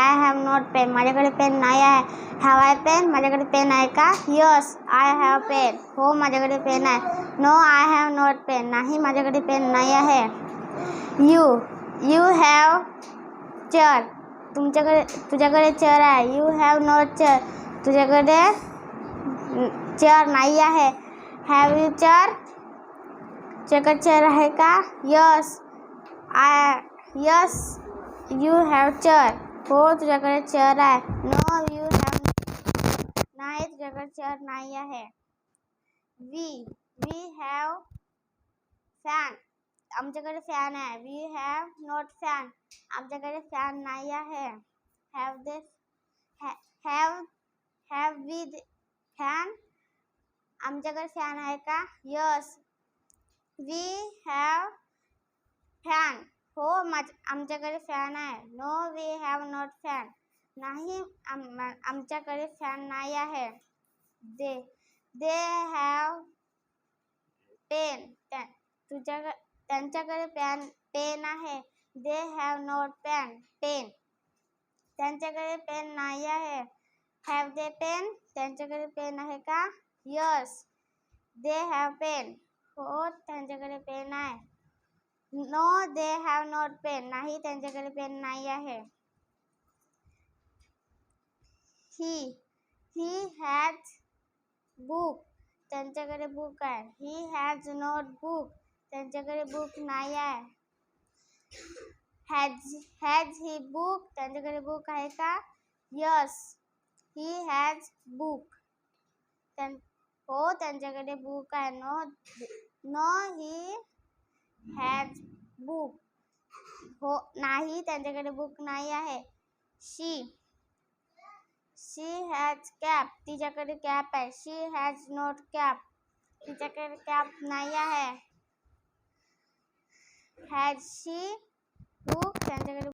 I have not pen माझ्याकडे pen नाही आहे हॅव आय पेन माझ्याकडे पेन आहे का। Yes, I have pen. हो माझ्याकडे पेन आहे no, I have not pen नाही माझ्याकडे पेन नाही आहे यू यू हॅव चेअर तुमच्याकडे, तुझ्याकडे चेअर आहे। यू हॅव नॉट चेअर तुझ्याकडे चेअर नाही आहे। हॅव यू चेअर तुझ्याकडे चेअर आहे का? Yes, I, yes, you have chair हो। तुझ्याकडे चेअर आहे नो यू हॅव नाही तुझ्याकडे चेअर नाही आहे वी वी हॅव फॅन आमच्याकडे फॅन आहे वी हॅव नॉट फॅन आमच्याकडे फॅन नाही आहे have they have have we fan आमच्याकडे फॅन आहे का। यस वी हॅव फॅन हो माझ आमच्याकडे फॅन आहे. No we have not fan नाही, आम आमच्याकडे फॅन नाही आहे. दे दे हॅव पेन त्या तुझ्या त्यांच्याकडे पॅन पेन आहे. They have not pan pen त्यांच्याकडे पेन नाही आहे. हॅव दे पेन त्यांच्याकडे पेन आहे का? यस दे हॅव पेन हो, त्यांच्याकडे पेन आहे. No they have not pen नाही त्यांच्याकडे पेन नाही आहे ही ही हॅज बुक त्यांच्याकडे बुक आहे ही हॅज नॉट बुक त्यांच्याकडे बुक नाही आहे हॅज हॅज ही बुक त्यांच्याकडे बुक आहे का यस ही हॅज बुक त्यां हो त्यांच्याकडे बुक आहे no no he has book हो, नाही, त्यांच्याकडे बुक नाही आहे. शी शी हॅज कॅप तिच्याकडे कॅप आहे. शी हॅज नोट कॅप तिच्याकडे कॅप नाही आहे. हॅज शी बुक त्यांच्याकडे